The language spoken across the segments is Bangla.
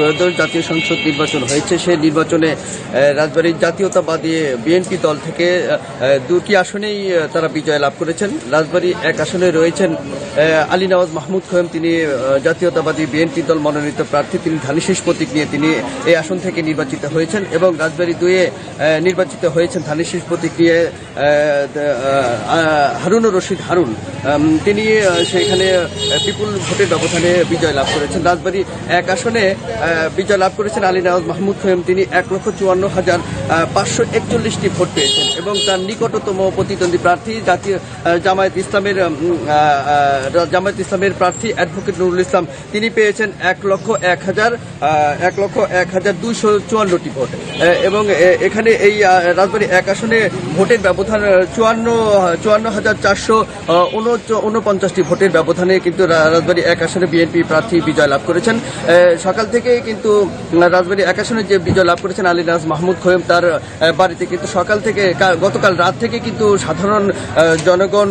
ত্রয়োদশ জাতীয় সংসদ নির্বাচন হয়েছে। সেই নির্বাচনে রাজবাড়ির জাতীয়তাবাদী বিএনপি দল থেকে দুটি আসনেই তারা বিজয় লাভ করেছেন। রাজবাড়ি এক আসনে রয়েছেন আলী নওয়াজ মাহমুদ খোয়েম। তিনি জাতীয়তাবাদী বিএনপি দল মনোনীত প্রার্থী। তিনি ধানিশীষ প্রতীক নিয়ে তিনি এই আসন থেকে নির্বাচিত হয়েছেন এবং রাজবাড়ী দুয়ে নির্বাচিত হয়েছেন ধানিশীষ প্রতীক নিয়ে হারুনুর রশিদ হারুন। তিনি সেখানে বিপুল ভোটের ব্যবধানে বিজয় লাভ করেছেন। রাজবাড়ী এক আসনে বিজয় লাভ করেছেন আলী নওয়াজ মাহমুদ খোয়েম তিনি এক লক্ষ চুয়ান্ন হাজার পাঁচশো একচল্লিশটি ভোট পেয়েছেন। এবং তার নিকটতম প্রতিদ্বন্দ্বী প্রার্থী জাতীয় জামায়াত ইসলামের জামায়াত ইসলামের প্রার্থী অ্যাডভোকেট নুরুল ইসলাম। তিনি পেয়েছেন এক লক্ষ এক হাজার এক লক্ষ এক হাজার দুইশো চুয়ান্নটি ভোট। এবং এখানে এই রাজবাড়ী এক আসনে ভোটের ব্যবধান চুয়ান্ন চুয়ান্ন হাজার চারশো উনপঞ্চাশটি ভোটের ব্যবধানে কিন্তু রাজবাড়ী এক আসনে বিএনপি প্রার্থী বিজয় লাভ করেছেন। সকাল থেকে কিন্তু রাজবাড়ী এক আসনে যে বিজয় লাভ করেছেন আলী নাজ মাহমুদ খোয়েম তার বাড়িতে কিন্তু সকাল থেকে গতকাল রাত থেকে কিন্তু সাধারণ জনগণ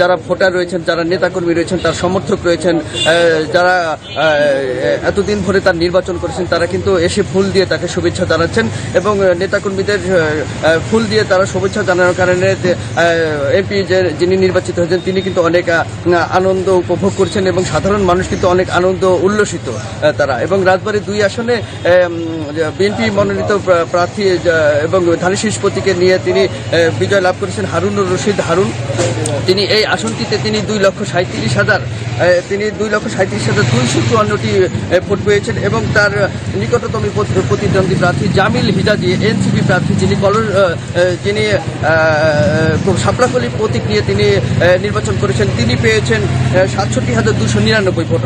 যারা ভোটার রয়েছেন, যারা নেতাকর্মী রয়েছেন, তার সমর্থক রয়েছেন যারা এতদিন ধরে তার নির্বাচন করেছেন, তারা কিন্তু এসে ফুল দিয়ে তাকে শুভেচ্ছা জানাচ্ছেন এবং নেতাকর্মীদের ফুল দিয়ে তারা শুভেচ্ছা জানানোর কারণে এমপি যে, যিনি নির্বাচিত হয়েছেন, তিনি কিন্তু অনেক আনন্দ উপভোগ করছেন এবং সাধারণ মানুষ কিন্তু অনেক আনন্দ উল্লসিত তারা এবং রাজবাড়ী দুই আসনে বিএনপি মনোনীত প্রার্থী এবং ধানিশীষ প্রতীকে নিয়ে তিনি বিজয় লাভ করেছেন হারুনুর রশিদ হারুন। তিনি এই আসনটিতে তিনি দুই লক্ষ সাঁত্রিশ হাজার তিনি দুই লক্ষ সাঁত্রিশ হাজার দুইশো চুয়ান্নটি ভোট পেয়েছেন এবং তার নিকটতম প্রতিদ্বন্দ্বী প্রার্থী জামিল হিজাজি, এনসিপি প্রার্থী যিনি কল যিনি সাপড়াকলি প্রতীক নিয়ে তিনি নির্বাচন করেছেন, তিনি পেয়েছেন সাতষট্টি হাজার দুশো নিরানব্বই ভোট।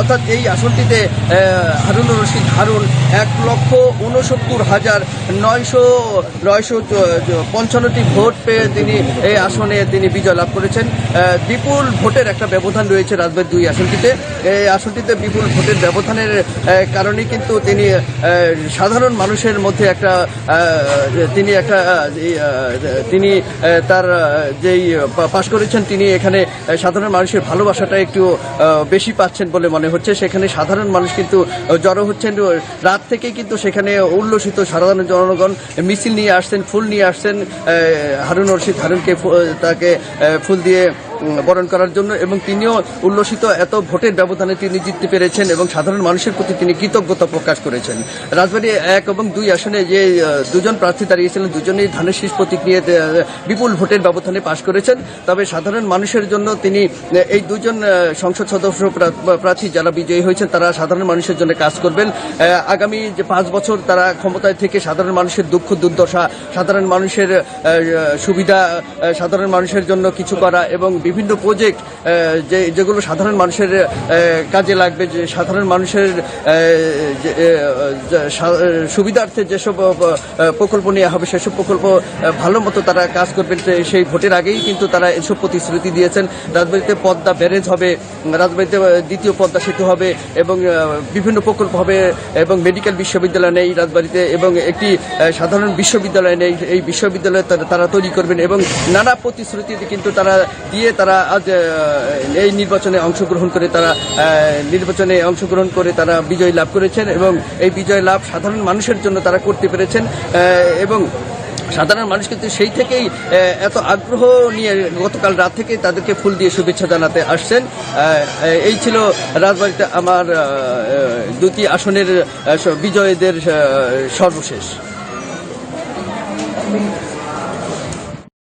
অর্থাৎ এই আসনটিতে হারুনুর রশিদ হারুন এক লক্ষ উনসত্তর হাজার নয়শো নয়শো পঞ্চান্নটি ভোট পেয়ে তিনি এই আসনে তিনি বিজয় লাভ করেছেন। বিপুল ভোটের একটা ব্যবধান রয়েছে রাজবাড়ী দুই আসনটিতে। এই আসনটিতে বিপুল ভোটের ব্যবধানের কারণে কিন্তু তিনি সাধারণ মানুষের মধ্যে একটা তিনি একটা তিনি তার যেই পাশ করেছেন, তিনি এখানে সাধারণ মানুষের ভালোবাসাটা একটু বেশি পাচ্ছেন বলে মনে হচ্ছে। সেখানে সাধারণ মানুষ কিন্তু জড়ো হচ্ছেন। রাত থেকে কিন্তু সেখানে উল্লসিত সাধারণ জনগণ, মিছিল নিয়ে আসছেন, ফুল নিয়ে আসছেন হারুন রশিদ হারুনকে তাকে ফুল দিয়ে বরণ করার জন্য এবং তিনিও উল্লসিত এত ভোটের ব্যবধানে তিনি জিততে পেরেছেন এবং সাধারণ মানুষের প্রতি তিনি কৃতজ্ঞতা প্রকাশ করেছেন। রাজবাড়ী এক এবং দুই আসনে যে দুজন প্রার্থী দাঁড়িয়েছিলেন, দুজনেই ধানের শীষ প্রতীক নিয়ে বিপুল ভোটের ব্যবধানে পাশ করেছেন। তবে সাধারণ মানুষের জন্য তিনি এই দুজন সংসদ সদস্য প্রার্থী যারা বিজয়ী হয়েছেন, তারা সাধারণ মানুষের জন্য কাজ করবেন। আগামী যে পাঁচ বছর তারা ক্ষমতায় থেকে সাধারণ মানুষের দুঃখ, দুর্দশা, সাধারণ মানুষের সুবিধা সাধারণ মানুষের জন্য কিছু করা এবং বিভিন্ন প্রজেক্ট যে, যেগুলো সাধারণ মানুষের কাজে লাগবে, যে সাধারণ মানুষের সুবিধার্থে যেসব প্রকল্প নেওয়া হবে, সেসব প্রকল্প ভালো মতো তারা কাজ করবেন সেই ভোটের আগেই কিন্তু তারা এসব প্রতিশ্রুতি দিয়েছেন। রাজবাড়িতে পদ্মা ব্যারেজ হবে, রাজবাড়িতে দ্বিতীয় পদ্মা সেতু হবে এবং বিভিন্ন প্রকল্প হবে এবং মেডিকেল বিশ্ববিদ্যালয় নেই রাজবাড়িতে এবং একটি সাধারণ বিশ্ববিদ্যালয় নেই, এই বিশ্ববিদ্যালয় তারা তৈরি করবেন এবং নানা প্রতিশ্রুতি কিন্তু তারা দিয়ে তারা আজ এই নির্বাচনে অংশগ্রহণ করে তারা নির্বাচনে অংশগ্রহণ করে তারা বিজয় লাভ করেছেন এবং এই বিজয় লাভ সাধারণ মানুষের জন্য তারা করতে পেরেছেন এবং সাধারণ মানুষ কিন্তু সেই থেকেই এত আগ্রহ নিয়ে গতকাল রাত থেকে তাদেরকে ফুল দিয়ে শুভেচ্ছা জানাতে আসছেন। এই ছিল রাজবাড়িতে আমার দুটি আসনের বিজয়ীদের সর্বশেষ।